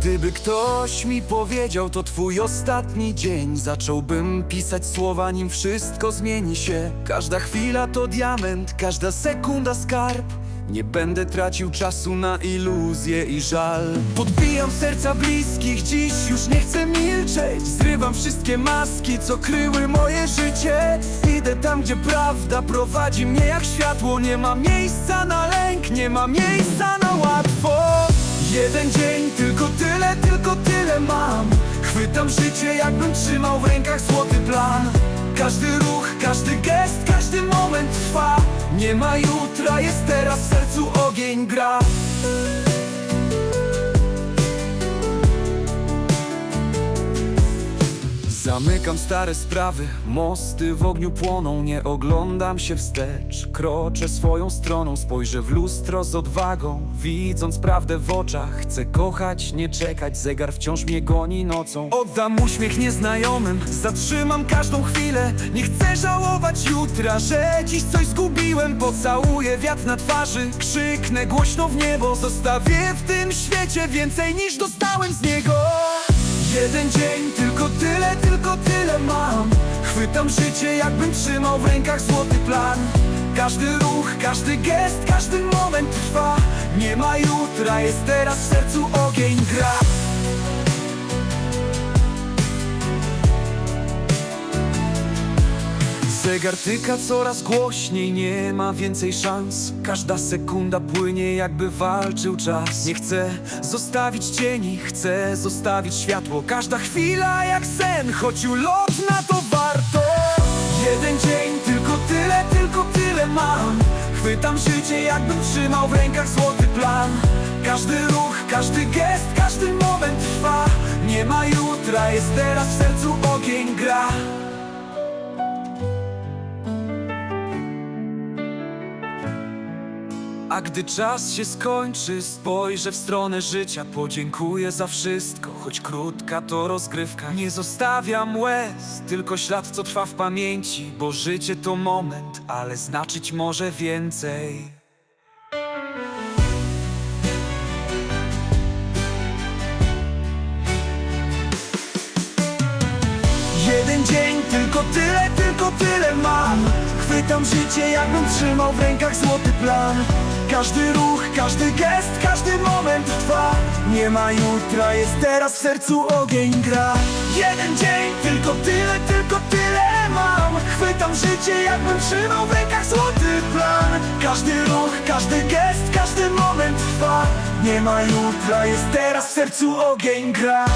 Gdyby ktoś mi powiedział, to twój ostatni dzień. Zacząłbym pisać słowa, nim wszystko zmieni się. Każda chwila to diament, każda sekunda skarb. Nie będę tracił czasu na iluzje i żal. Podbijam serca bliskich, dziś już nie chcę milczeć. Zrywam wszystkie maski, co kryły moje życie. Idę tam, gdzie prawda prowadzi mnie jak światło. Nie ma miejsca na lęk, nie ma miejsca na łatwo Chwytam życie, jakbym trzymał w rękach złoty plan. Każdy ruch, każdy gest, każdy moment trwa. Nie ma jutra, jest teraz w sercu Zamykam stare sprawy, mosty w ogniu płoną Nie oglądam się wstecz, kroczę swoją stroną Spojrzę w lustro z odwagą, widząc prawdę w oczach. Chcę kochać, nie czekać, zegar wciąż mnie goni nocą. Oddam uśmiech nieznajomym, zatrzymam każdą chwilę. Nie chcę żałować jutra, że dziś coś zgubiłem. Pocałuję wiatr na twarzy, krzyknę głośno w niebo. Zostawię w tym świecie więcej niż dostałem z niego. Jeden dzień, tylko Chwytam życie, jakbym trzymał w rękach złoty plan. Każdy ruch, każdy gest, każdy moment trwa. Nie ma jutra, jest teraz w sercu ogień gra. Zegar tyka coraz głośniej, nie ma więcej szans. Każda sekunda płynie jakby walczył czas. Nie chcę zostawić cieni, chcę zostawić światło. Każda chwila jak sen, choć ulot na to Chwytam życie jakbym trzymał w rękach złoty plan. Każdy ruch, każdy gest, każdy moment trwa. Nie ma jutra, jest teraz w sercu ogień gra A gdy czas się skończy, spojrzę w stronę życia. Podziękuję za wszystko, choć krótka to rozgrywka. Nie zostawiam łez, tylko ślad co trwa w pamięci Bo życie to moment, ale znaczyć może więcej. Jeden dzień, tylko tyle, tylko tyle mam. Chwytam życie, jakbym trzymał w rękach złoty plan Każdy ruch, każdy gest, każdy moment trwa. Nie ma jutra, jest teraz w sercu ogień gra. Jeden dzień, tylko tyle, tylko tyle mam. Chwytam życie, jakbym trzymał w rękach złoty plan. Każdy ruch, każdy gest, każdy moment trwa. Nie ma jutra, jest teraz w sercu ogień gra